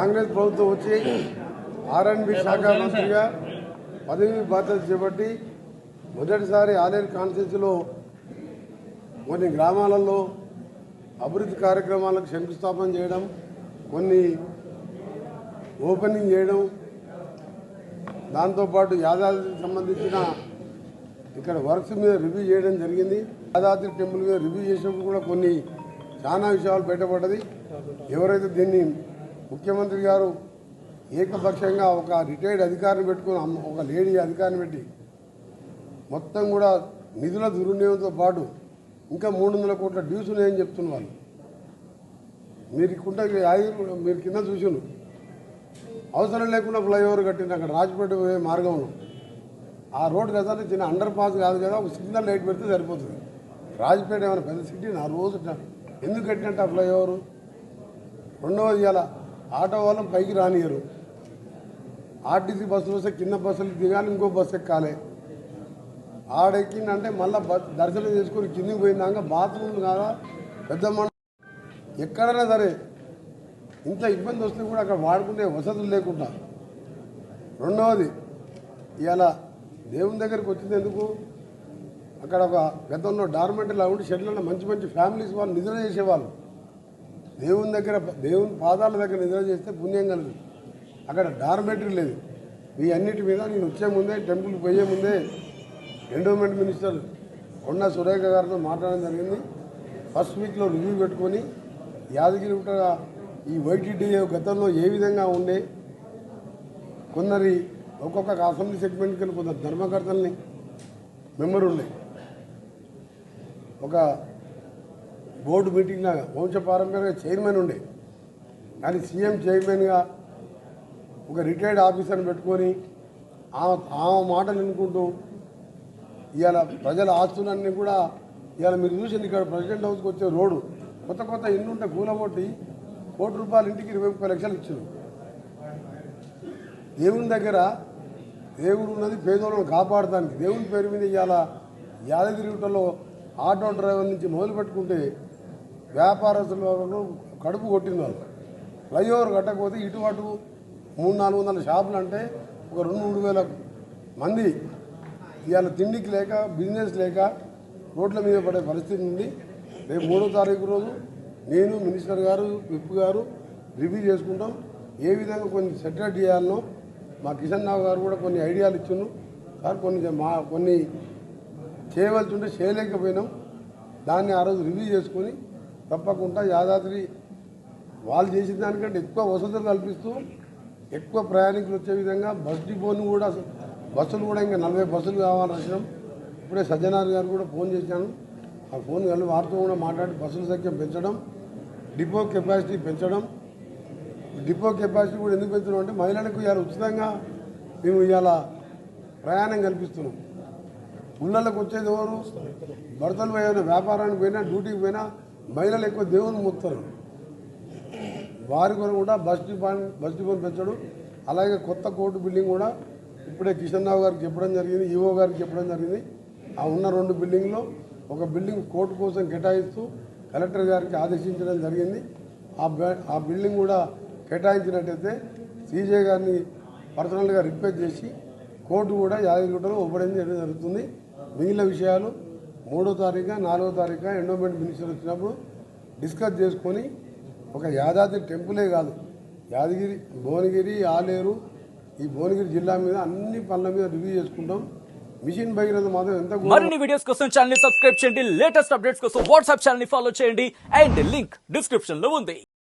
కాంగ్రెస్ ప్రభుత్వం వచ్చి ఆర్ఎన్బి శాఖ మంత్రిగా పదవి బాధ్యత చేపట్టి మొదటిసారి ఆలేరు కాన్స్టిట్యూన్సీలో కొన్ని గ్రామాలలో అభివృద్ధి కార్యక్రమాలకు శంకుస్థాపన చేయడం కొన్ని ఓపెనింగ్ చేయడం దాంతోపాటు యాదాద్రికి సంబంధించిన ఇక్కడ వర్క్స్ మీద రివ్యూ చేయడం జరిగింది. యాదాద్రి టెంపుల్ మీద రివ్యూ చేసినప్పుడు కూడా కొన్ని చాలా విషయాలు బయటపడ్డది. ఎవరైతే దీన్ని ముఖ్యమంత్రి గారు ఏకపక్షంగా ఒక రిటైర్డ్ అధికారిని పెట్టుకుని ఒక లేడీ అధికారిని పెట్టి మొత్తం కూడా నిధుల దుర్వినియోగంతో పాటు ఇంకా మూడు వందల కోట్ల డ్యూస్ ఉన్నాయని చెప్తున్న వాళ్ళు మీరు కుంట ఐదు మీరు కింద చూసిండ్రు అవసరం లేకుండా ఫ్లైఓవర్ కట్టింది అక్కడ రాజపేట పోయే మార్గంలో ఆ రోడ్ కదా చిన్న అండర్ పాస్ కాదు కదా ఒక సిగ్నల్ లైట్ పెడితే సరిపోతుంది. రాజపేట ఏమైనా పెద్ద సిటీ నా రోజు ఎందుకు కట్టినట్టు ఆ ఫ్లైఓవర్? రెండవది ఇలా ఆటో వాళ్ళని పైకి రానియరు. ఆర్టీసీ బస్సులు వస్తే కింద బస్సులు దిగాలి ఇంకో బస్సు ఎక్కాలి. ఆడెక్కిందంటే మళ్ళీ బస్ దర్శనం చేసుకొని కిందికి పోయిందాక బాత్రూమ్లు కాదా పెద్ద మన ఎక్కడైనా సరే ఇంత ఇబ్బంది వస్తే కూడా అక్కడ వాడుకునే వసతులు లేకుండా. రెండవది ఇవాళ దేవుని దగ్గరికి వచ్చింది ఎందుకు? అక్కడ ఒక గతంలో లాగా ఉండి షెడ్లలో మంచి మంచి ఫ్యామిలీస్ వాళ్ళు నిద్ర చేసేవాళ్ళు. దేవుని దగ్గర దేవుని పాదాల దగ్గర నిద్ర చేస్తే పుణ్యం కలదు. అక్కడ డార్మెటరీ లేదు. ఈ అన్నిటి మీద నేను వచ్చే ముందే టెంపుల్ పోయే ముందే ఎండోమెంట్ మినిస్టర్ కొండ సురేఖ గారితో మాట్లాడడం జరిగింది. ఫస్ట్ వీక్లో రివ్యూ పెట్టుకొని యాదగిరి గుట్ట ఈ వైటీడీ గతంలో ఏ విధంగా ఉండే కొందరి ఒక్కొక్క అసెంబ్లీ సెగ్మెంట్కి కొందరు ధర్మకర్తల్ని మెంబర్ ఉండే. ఒక బోర్డు మీటింగ్ లాగా వంశపారంపర్యంగా చైర్మన్ ఉండే. కానీ సీఎం చైర్మన్గా ఒక రిటైర్డ్ ఆఫీసర్ని పెట్టుకొని ఆమె ఆమె మాటలు వినుకుంటూ ఇవాళ ప్రజల ఆస్తులన్నీ కూడా ఇవాళ మీరు చూసింది ఇక్కడ ప్రెసిడెంట్ హౌస్కి వచ్చే రోడ్డు. కొత్త కొత్త ఇల్లు ఉంటే కూలగొట్టి కోటి రూపాయలు ఇంటికి ఇరవై ముప్పై లక్షలు ఇచ్చారు. దేవుని దగ్గర దేవుడు ఉన్నది పేదోళ్ళను కాపాడటానికి. దేవుని పేరు మీద ఇవాళ యాదగిరిగుట్టలో ఆటో డ్రైవర్ నుంచి మొదలు పెట్టుకుంటే వ్యాపారస్తులను కడుపు కొట్టినారు ఫ్లైఓవర్ కట్టకపోతే ఇటు అటు మూడు నాలుగు వందల షాపులు అంటే ఒక రెండు మూడు వేల మంది ఇవాళ తిండికి లేక బిజినెస్ లేక రోడ్ల మీద పడే పరిస్థితి ఉంది. రేపు మూడో తారీఖు రోజు నేను మినిస్టర్ గారు విప్ గారు రివ్యూ చేసుకుంటాం. ఏ విధంగా కొన్ని సెటిల్ చేయాలనో మా కిషన్ రావు గారు కూడా కొన్ని ఐడియాలు ఇచ్చిండు. సార్ కొన్ని మా కొన్ని చేయవలసి ఉంటే చేయలేకపోయినాం. దాన్ని ఆ రోజు రివ్యూ చేసుకొని తప్పకుండా యాదాద్రి వాళ్ళు చేసిన దానికంటే ఎక్కువ వసతులు కల్పిస్తూ ఎక్కువ ప్రయాణికులు వచ్చే విధంగా బస్ డిపోను కూడా బస్సులు కూడా ఇంకా నలభై బస్సులు కావాలని వచ్చినాం ఇప్పుడే సజ్జనార్ గారు కూడా ఫోన్ చేశాను. ఆ ఫోన్ కలిసి వారితో కూడా మాట్లాడి బస్సుల సంఖ్య పెంచడం డిపో కెపాసిటీ పెంచడం. డిపో కెపాసిటీ కూడా ఎందుకు పెంచడం అంటే మహిళలకు ఇవాళ ఉచితంగా మేము ఇవాళ ప్రయాణం కల్పిస్తున్నాం. ఊళ్ళలోకి వచ్చేది ఎవరు? భర్తలు పోయినా వ్యాపారానికి పోయినా డ్యూటీకి పోయినా మహిళలు ఎక్కువ దేవుని మొత్తారు వారి కొరకు కూడా బస్ డిపాన్ బస్ డిపోని పెంచడం అలాగే కొత్త కోర్టు బిల్డింగ్ కూడా ఇప్పుడే కిషన్ రావు గారికి చెప్పడం జరిగింది ఈవో గారికి చెప్పడం జరిగింది. ఆ ఉన్న రెండు బిల్డింగ్లో ఒక బిల్డింగ్ కోర్టు కోసం కేటాయిస్తూ కలెక్టర్ గారికి ఆదేశించడం జరిగింది. ఆ బ- ఆ బిల్డింగ్ కూడా కేటాయించినట్టయితే సీజే గారిని పర్సనల్గా రిక్వెస్ట్ చేసి కోర్టు కూడా యాదగిరిగుట్టలో ఓపెన్ జరుగుతుంది. మిగిలిన విషయాలు మూడో తారీఖు నాలుగో తారీఖు ఎండోమెంట్ మినిస్టర్ వచ్చినప్పుడు డిస్కస్ చేసుకొని ఒక యాదాద్రి టెంపులే కాదు యాదగిరి భువనగిరి ఆలేరు ఈ భువనగిరి జిల్లా మీద అన్ని పనుల మీద రివ్యూ చేసుకుంటాం. మిషన్ భగీరథ మాత్రం ఎంత మరిన్ని వీడియోస్ కోసం ఛానల్ సబ్స్క్రైబ్ చేయండి. లేటెస్ట్ అప్డేట్స్ కోసం వాట్సాప్ ఛానల్ ఫాలో చేయండి. అండ్ లింక్ డిస్క్రిప్షన్లో ఉంది.